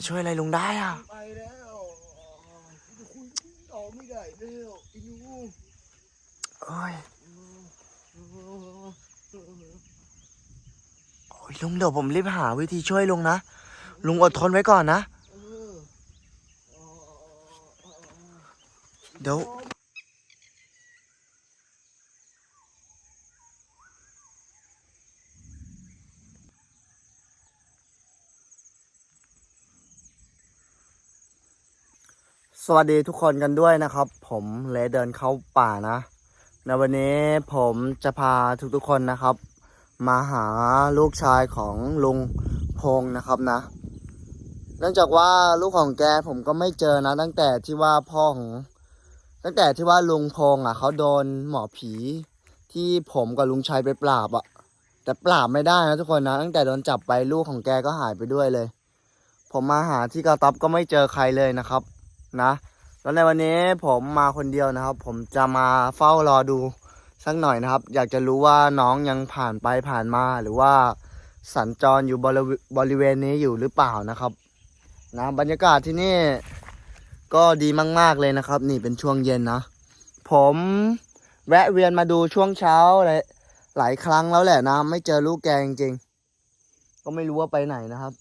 จะช่วยอะไรลุงได้อะไปแล้วจะคุยต่อไม่ได้แล้วไอ้หนูเอ้ยโอ้ยลุงเดี๋ยวผมรีบหาวิธีช่วยลุงนะ ลุงอดทนไว้ก่อนนะ เดี๋ยว ส วัสดีทุกคนกันด้วยนะครับ ผมเลเดินเข้าป่านะในวันนี้ผมจะพาทุกๆคนนะครับ มาหาลูกชายของลุงพงษ์นะครับนะ เนื่องจากว่าลูกของแกผมก็ไม่เจอนะ ตั้งแต่ที่ว่าพ่อของตั้งแต่ที่ว่าลุงพงษ์อะเขาโดนหมอผีที่ผมกับลุงชัยไปปราบอะ แต่ปราบไม่ได้นะทุกคนนะ ตั้งแต่โดนจับไปลูกของแกก็หายไปด้วยเลย ผมมาหาที่กระต๊อบก็ไม่เจอใครเลยนะครับ นะแล้วในวันนี้ผมมาคนเดียวนะครับ ผมจะมาเฝ้ารอดูสักหน่อยนะครับ อยากจะรู้ว่าน้องยังผ่านไปผ่านมาหรือว่าสัญจรอยู่บริเวบริเวณนี้อยู่หรือเปล่านะครับนะบรรยากาศที่นี่ก็ดีมาก ๆเลยนะครับ นี่เป็นช่วงเย็นนะ ผมแวะเวียนมาดูช่วงเช้าหลายหลายครั้งแล้วแหละนะ ไม่เจอลูกแกจริงๆก็ไม่รู้ว่าไปไหนนะครับ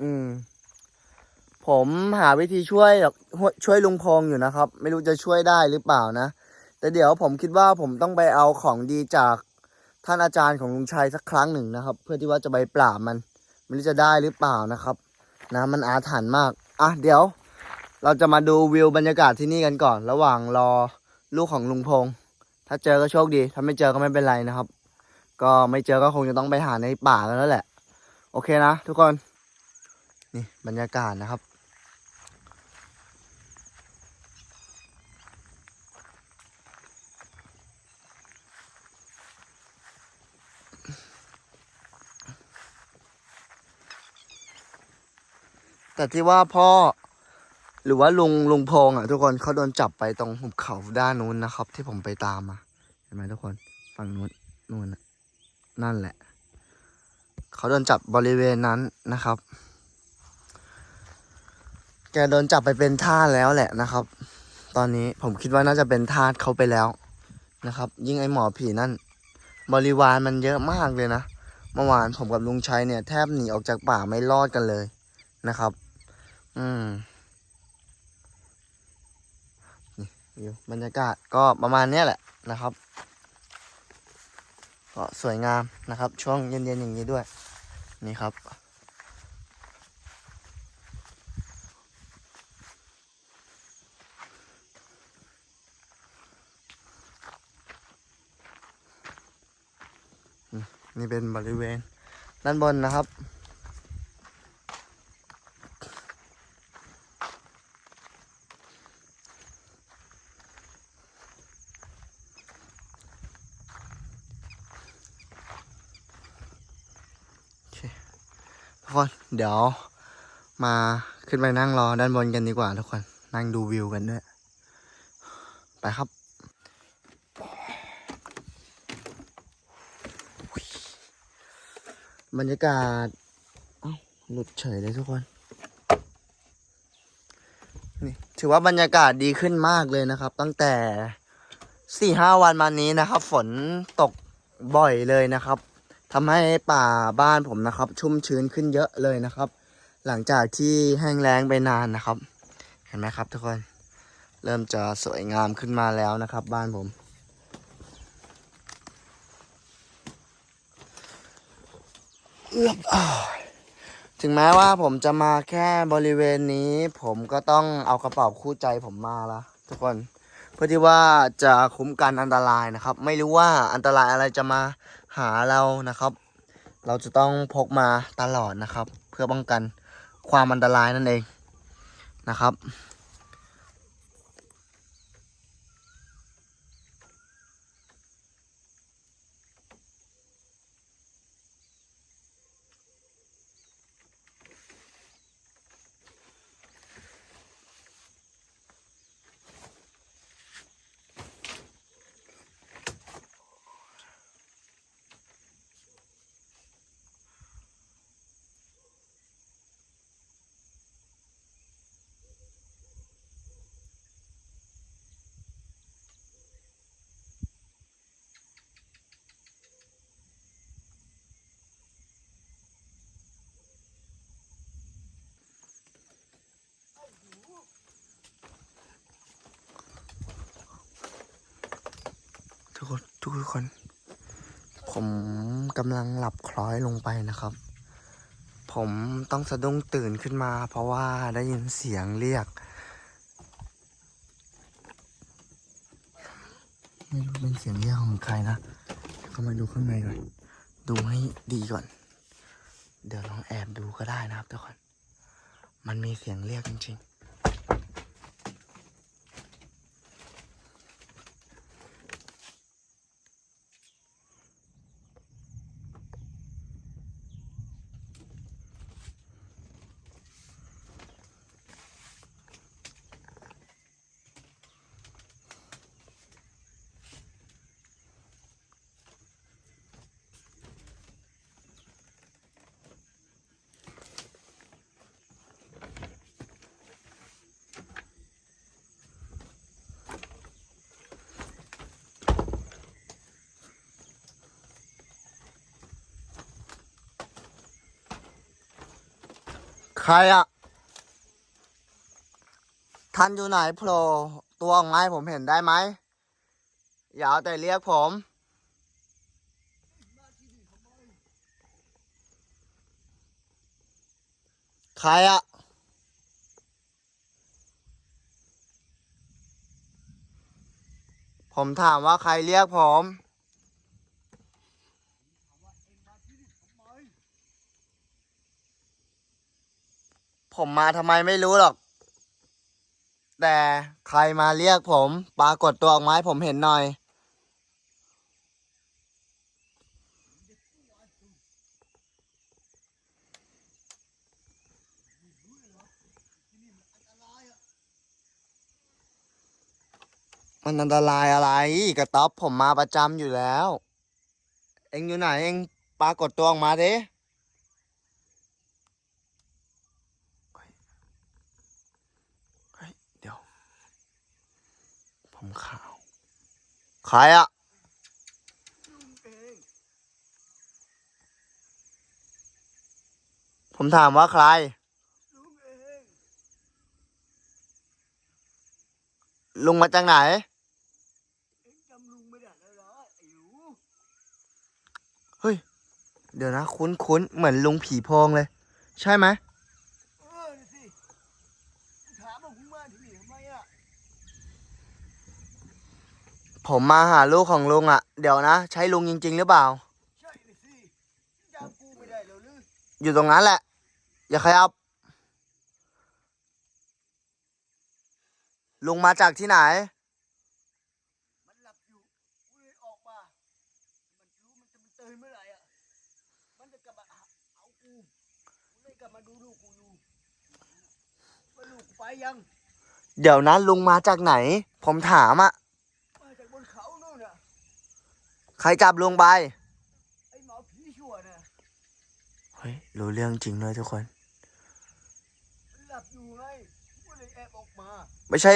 อืม ผมหาวิธีช่วยช่วยลุงพงอยู่นะครับ ไม่รู้จะช่วยได้หรือเปล่านะ แต่เดี๋ยวผมคิดว่าผมต้องไปเอาของดีจากท่านอาจารย์ของลุงชัยสักครั้งหนึ่งนะครับ เพื่อที่ว่าจะไปปราบมัน ไม่รู้จะได้หรือเปล่านะครับ นะมันอาถรรพ์มากอะเดี๋ยว เราจะมาดูวิวบรรยากาศที่นี่กันก่อน ระหว่างรอลูกของลุงพงถ้าเจอก็โชคดีถ้าไม่เจอก็ไม่เป็นไรนะครับ ก็ไม่เจอก็คงจะต้องไปหาในป่ากันแล้วแหละ โอเคนะทุกคนนี่บรรยากาศนะครับ แต่ที่ว่าพ่อ หรือว่าลุงลุงพงษ์อะ ทุกคนเขาโดนจับไปตรงหุบเขาด้านนู้นนะครับ ที่ผมไปตามมาเห็นไหมทุกคนฝั่งนู้นนู้นนั่นแหละ เขาโดนจับบริเวณนั้นนะครับ แกโดนจับไปเป็นทาสแล้วแหละนะครับ ตอนนี้ผมคิดว่าน่าจะเป็นทาสเขาไปแล้วนะครับ ยิ่งไอหมอผีนั่น บริวารมันเยอะมากเลยนะเมื่อวานผมกับลุงชัยเนี่ยแทบหนีออกจากป่าไม่รอดกันเลยนะครับ อืมนี่วิวบรรยากาศก็ประมาณนี้แหละนะครับ ก็สวยงามนะครับ ช่วงเย็นๆอย่างนี้ด้วย นี่ครับ นี่เป็นบริเวณด้านบนนะครับ โอเคทุกคน เดี๋ยวมาขึ้นไปนั่งรอด้านบนกันดีกว่าทุกคน นั่งดูวิวกันด้วย ไปครับ บรรยากาศเอ้าหลุดเฉยเลยทุกคน นี่ถือว่าบรรยากาศดีขึ้นมากเลยนะครับ ตั้งแต่สี่ห้าวันมานี้นะครับ ฝนตกบ่อยเลยนะครับ ทำให้ป่าบ้านผมนะครับ ชุ่มชื้นขึ้นเยอะเลยนะครับ หลังจากที่แห้งแล้งไปนานนะครับ เห็นไหมครับ ทุกคน เริ่มจะสวยงามขึ้นมาแล้วนะครับ บ้านผม เอือบถึงแม้ว่าผมจะมาแค่บริเวณนี้ ผมก็ต้องเอากระเป๋าคู่ใจผมมาละทุกคน เพื่อที่ว่าจะคุ้มกันอันตรายนะครับ ไม่รู้ว่าอันตรายอะไรจะมา หาเรานะครับ เราจะต้องพกมาตลอดนะครับ เพื่อป้องกันความอันตรายนั่นเองนะครับ ทุกคน ผมกำลังหลับคล้อยลงไปนะครับ ผมต้องสะดุ้งตื่นขึ้นมา เพราะว่าได้ยินเสียงเรียก ไม่รู้เป็นเสียงเรียกของใครนะเข้ามาดูข้างในก่อน ดูให้ดีก่อน เดี๋ยวลองแอบดูก็ได้นะครับทุกคน มันมีเสียงเรียกจริงๆ รอะท่านอยู่ไหนโผล่ตัวออกมาให้ผมเห็นได้ไหม อย่าเอาแต่เรียกผม ใครอะผมถามว่าใครเรียกผม ผมมาทำไมไม่รู้หรอก แต่ใครมาเรียกผม ปรากฏตัวออกมาให้ผมเห็นหน่อย มันอันตรายอะไรกระต๊อบผมมาประจำอยู่แล้ว เอ็งอยู่ไหนเอ็งปรากฏตัวออกมาดิเฮ้ย เดี๋ยว ผม ขาว ใครอะผมถามว่าใคร ลุงมาจากไหน เฮ้ย เดี๋ยวนะ คุ้นคุ้นๆเหมือนลุงผีโพงเลย ใช่ไหม เออน่ะสิถามว่ามึงมาที่นี่ทำไมอะ ผมมาหาลูกของลุงอะเดี๋ยวนะ ใช่ลุงจริง ๆ หรือเปล่า ใช่น่ะสิจำกูไม่ได้แล้วหรืออยู่ตรงนั้นแหละ อย่าขยับ ลุงมาจากที่ไหน มันหลับอยู่กูเลยออกมา มันรู้มันจะมันตื่นเมื่อไหร่อะ มันจะกลับมาเอากูกูเลยกลับมาดูลูกกูอยู่ว่าลูกกูไปยัง เดี๋ยวนะลุงมาจากไหน ผมถามอะมาจากบ นเขาโน่นน่ะใครจับลุงไป ไอ้หมอผีชั่วน่ะเฮ้ย รู้เรื่องจริงด้วยทุกคน มันหลับอยู่ไงกูเลยแอบออกมา ไม่ใช่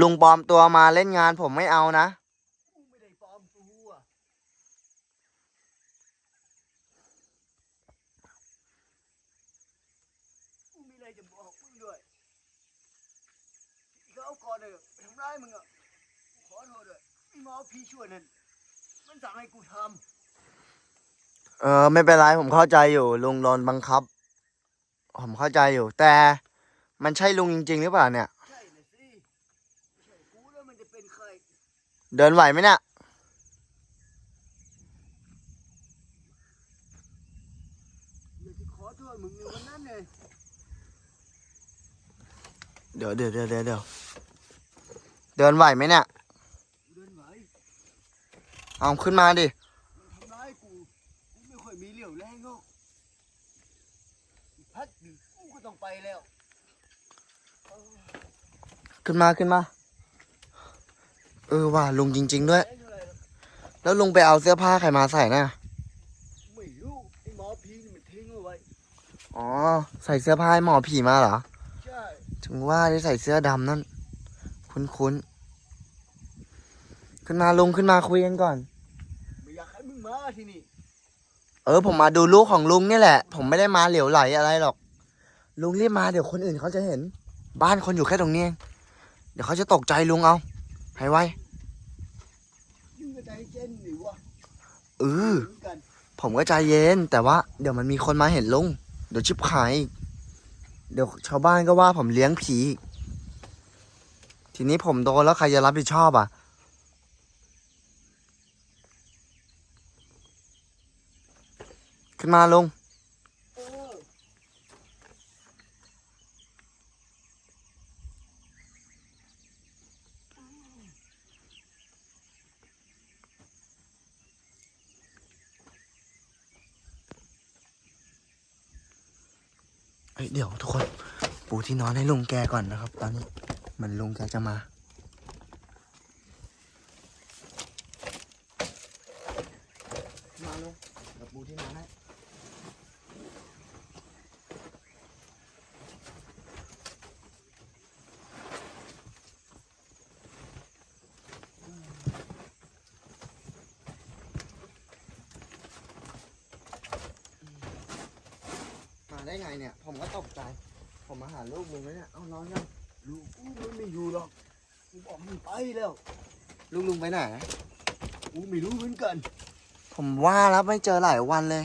ลุงปลอมตัวมาเล่นงานผมไม่เอานะ กูไม่ได้ปลอมตัวกูมีอะไรจะบอกมึงด้วยที่เขาเอาก่อนเลยไปทำร้ายมึงอะกูขอโทษด้วย ไอ้หมอผีชั่วนั่นมันสั่งให้กูทเออ ไม่เป็นไรผมเข้าใจอยู่ ลุงโดนบังคับ ผมเข้าใจอยู่ แต่มันใช่ลุงจริง ๆ หรือเปล่าเนี่ยำใช่เลยสิไม่ใช่กูแล้วมันจะเป็นใคร เดินไหวไหมเนี่ยอยากจะขอโทษมึงในวันนั้นเลยเดี๋ยวเดี๋ยวเดี๋ยวเดี๋ยวเดี๋ยวเดินไหวไหมเนี่ยกูเดินไหว เอาขึ้นมาดิมันทำร้ายกูกูไม่ค่อยมีเรี่ยวแรงหรอกอีกพักหนึ่งกูก็ต้องไปแล้วเออขึ้นมาขึ้นมา เออว่าลุงจริง ๆ ด้วยแรงเท่าไหร่หรอกแล้วลุงไปเอาเสื้อผ้าใครมาใส่น่ะไม่รู้ไอ้หมอผีนี่มันทิ้งเอาไว้ อ๋อ ใส่เสื้อผ้าให้หมอผีมาเหรอ ใช่ ถึงว่าได้ใส่เสื้อดำนั่น คุ้นๆ ขึ้นมาลุงขึ้นมาคุยกันก่อน ไม่อยากให้มึงมาที่นี่ เออ ผมมาดูลูกของลุงนี่แหละ ผมไม่ได้มาเหลวไหลอะไรหรอก ลุงรีบมาเดี๋ยวคนอื่นเขาจะเห็น บ้านคนอยู่แค่ตรงนี้เองเดี๋ยวเขาจะตกใจลุงเอาให้ไวยิ่งกระใจเออเหมือนกันผมก็ใจเย็น แต่ว่าเดี๋ยวมันมีคนมาเห็นลุงเดี๋ยวชิบหายอีกเดี๋ยวชาวบ้านก็ว่าผมเลี้ยงผีอีกทีนี้ผมโดนแล้วใครจะรับผิดชอบอะ ขึ้นมาลุงเฮ้ยเดี๋ยวทุกคน ปูที่นอนให้ลุงแกก่อนนะครับ ตอนนี้เหมือนลุงแกจะมาลุงเดี๋ยวปูที่นอนให้ มาได้ไง เนี่ย ผมก็ตกใจ ผมมาหาลูกลุงแล้วเนี่ย เอานอนยังลูกกูมันไม่อยู่หรอกกูบอกมึงไปแล้ว ลูกลุงไปไหนกูไม่รู้เหมือนกัน ผมว่าแล้วไม่เจอหลายวันเลย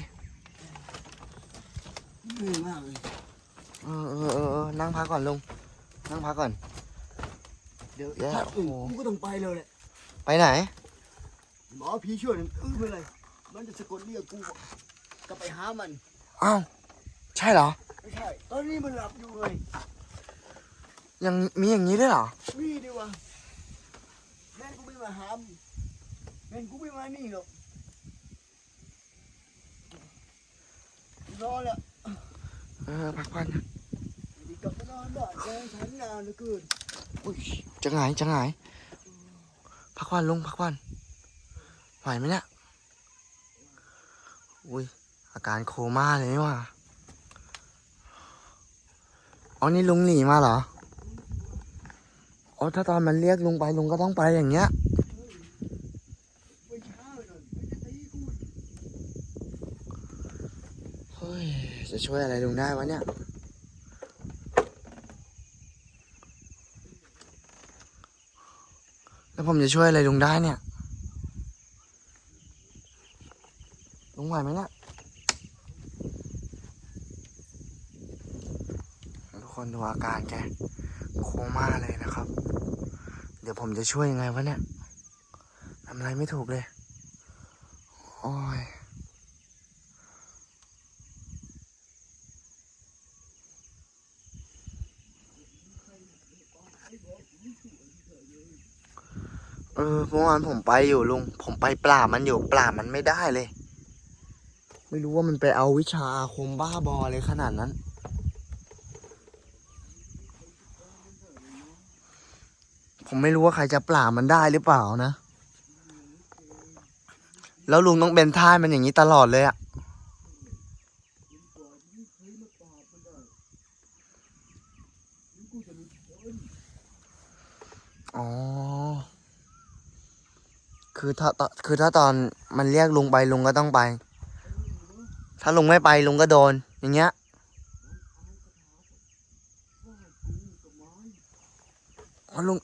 เหนื่อยมากเลย เออเออเออเออนั่งพักก่อนลุง นั่งพักก่อน เดี๋ยวแย่ถ้าอื่นโอ้โหกูก็ต้องไปเลยแหละไปไหน หมอผีช่วยมันอื้อไปเลย มันจะสะกดเรียกกู ก็ไปหามัน อ้าว ใช่เหรอ ไม่ใช่ ตอนนี้มันหลับอยู่เลยยังมีอย่างนี้ด้วยเหรอ นี่ดีวะแม่งกูไม่มาหามแม่งกูไม่มานี่หรอกนอนแล้วเออพักผ่อนดีกลับไปนอนบ้านแกฉันนานเหลือเกินอุ้ยจะหงายจะหงายพักผ่อนลุงพักผ่อนไหวไหมเนี่ยอุ้ยอาการโคม่าเลยนี่หว่า อ๋อนี่ลุงหนีมาเหรออ๋อถ้าตอนมันเรียกลุงไปลุงก็ต้องไปอย่างเงี้ยเฮ้ยจะช่วยอะไรลุงได้วะเนี่ยแล้วผมจะช่วยอะไรลุงได้เนี่ยลุงไหวไหมเนี่ยทุก คนดูอาการแกโคม่าเลยนะครับ เดี๋ยวผมจะช่วยยังไงวะเนี่ยทำอะไรไม่ถูกเลย โอ้ยเออเมื่อวานผมไปอยู่ลุง ผมไปปราบมันอยู่ปราบมันไม่ได้เลย ไม่รู้ว่ามันไปเอาวิชาอาคมบ้าบอเลยขนาดนั้น ผมไม่รู้ว่าใครจะปราบมันได้หรือเปล่านะ แล้วลุงต้องเป็นท่ามันอย่างนี้ตลอดเลยอะอ๋อ คือถ้าคือถ้าตอนมันเรียกลุงไปลุงก็ต้องไป ถ้าลุงไม่ไปลุงก็โดน อย่างเงี้ยลุง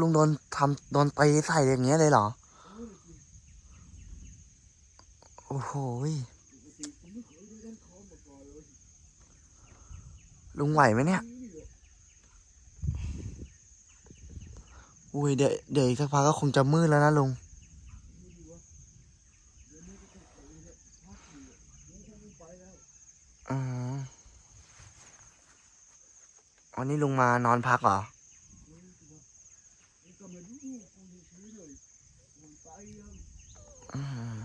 ลุงโดนทำโดนตีใส่อย่างเงี้ยเลยเหรอ โอ้โหลุงไหวไหมเนี่ย อุ้ยเดี๋ยวเดี๋ยวอีกสักพักก็คงจะมืดแล้วนะลุงอืมวันนี้ลุงมานอนพักเหรอ ก็มาดูกูเฉยๆเลยมันไปยัง อืม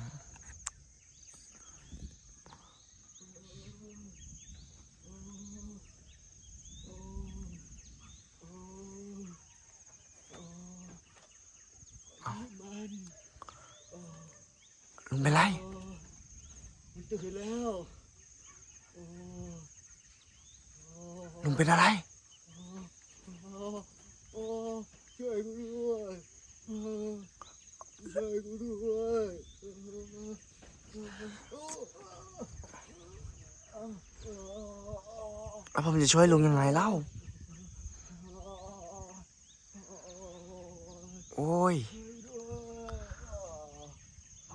ลุงเป็นไร มันตื่นแล้วโอ้ลุงเป็นอะไร โอ้ช่วยกูด้วยช่วยกูด้วยแล้วผมจะช่วยลุงยังไงเล่า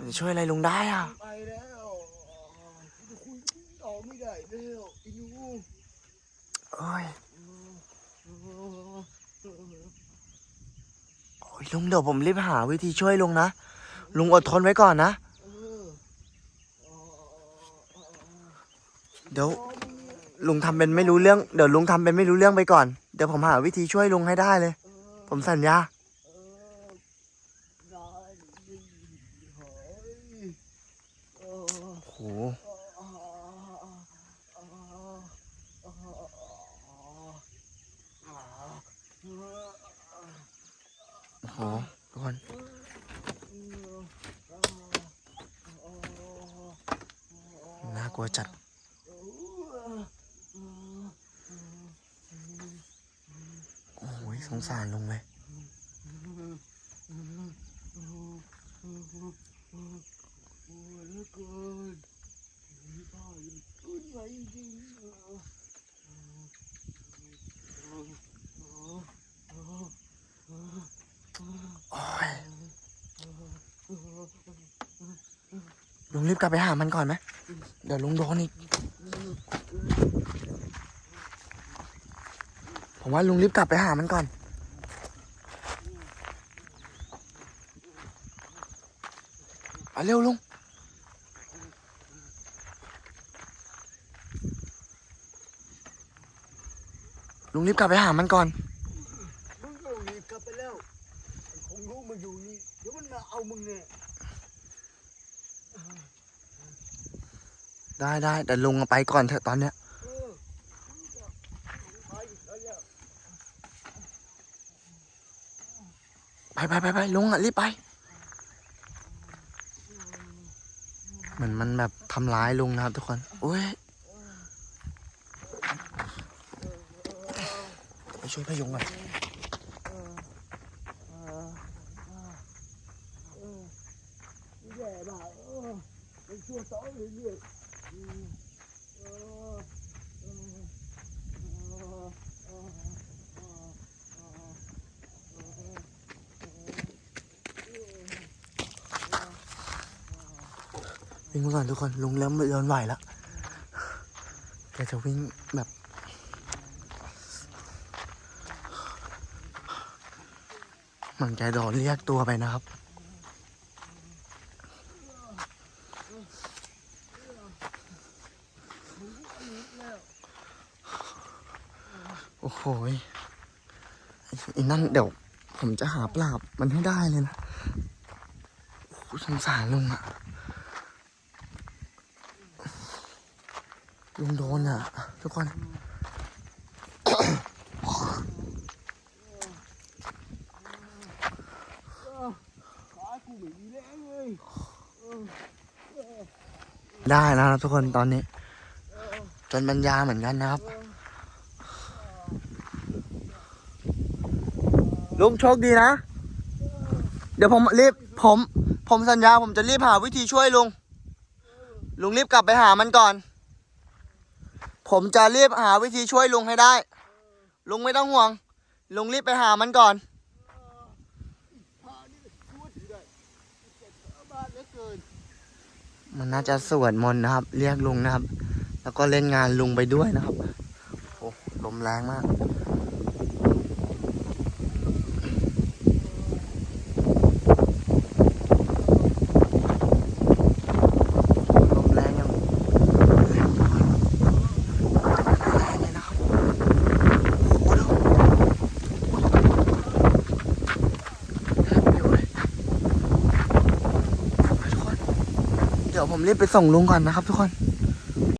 โอ้ยพมันจะช่วยอะไรลุงได้อะ ไปแล้วจะคุยต่อไม่ได้แล้วไอ้หนูโอ้ย โอ้ยลุงเดี๋ยวผมรีบหาวิธีช่วยลุงนะ ลุงอดทนไว้ก่อนนะเออเดี๋ยวลุงทำเป็นไม่รู้เรื่อง เดี๋ยวลุงทำเป็นไม่รู้เรื่องไปก่อน เดี๋ยวผมหาวิธีช่วยลุงให้ได้เลยเออผมสัญญา เออได้ดีเฮ้ยเออ โอ้โหโอ้โหทุกคนน่ากลัวจัดโอ้ยสงสารลุงเลย ลุงรีบกลับไปหามันก่อนไหมเดี๋ยวลุงโดนอีก ผมว่าลุงรีบกลับไปหามันก่อน ไปเร็วลุง ลุงรีบกลับไปหามันก่อน มึงต้องรีบกลับไปแล้วไอ้คงรู้มาอยู่นี่ เดี๋ยวมันมาเอามึงเนี่ย ได้ได้แต่ลุงไปก่อนเถอะตอนเนี้ยไปไปไปไปลุงอะรีบไป เหมือนมันแบบทำร้ายลุงนะครับทุกคนโอ้ยไปช่วยพยุงก่อน แย่มากเออเป็นชั่วต่อเรื่อยๆอืมเออเออเออเออเออเออ วิ่งก่อนทุกคนลุงเริ่มเดินไหวแล้วแกจะวิ่งแบบเหมือนแกโดนเรียกตัวไปนะครับโอ้โหไอ้นั่นเดี๋ยวผมจะหาปราบมันให้ได้เลยนะโอ้สงสารลุงอะ ลุงโดนอะ ทุกคน ได้นะทุกคนตอนนี้ จนบรรยาเหมือนกันนะครับ ลุงโชคดีนะ เดี๋ยวผมรีบผม ผมสัญญาผมจะรีบหาวิธีช่วยลุง ลุงรีบกลับไปหามันก่อน ผมจะรีบหาวิธีช่วยลุงให้ได้ ลุงไม่ต้องห่วง ลุงรีบไปหามันก่อน มันน่าจะสวดมนต์นะครับ เรียกลุงนะครับ แล้วก็เล่นงานลุงไปด้วยนะครับ โอ้ลมแรงมาก ลมแรงยังแรงมากแรงเลยนะครับโอ้โหดูเดี๋ยวเลยไปทุกคน เดี๋ยว ผมรีบไปส่งลุงก่อนนะครับทุกคน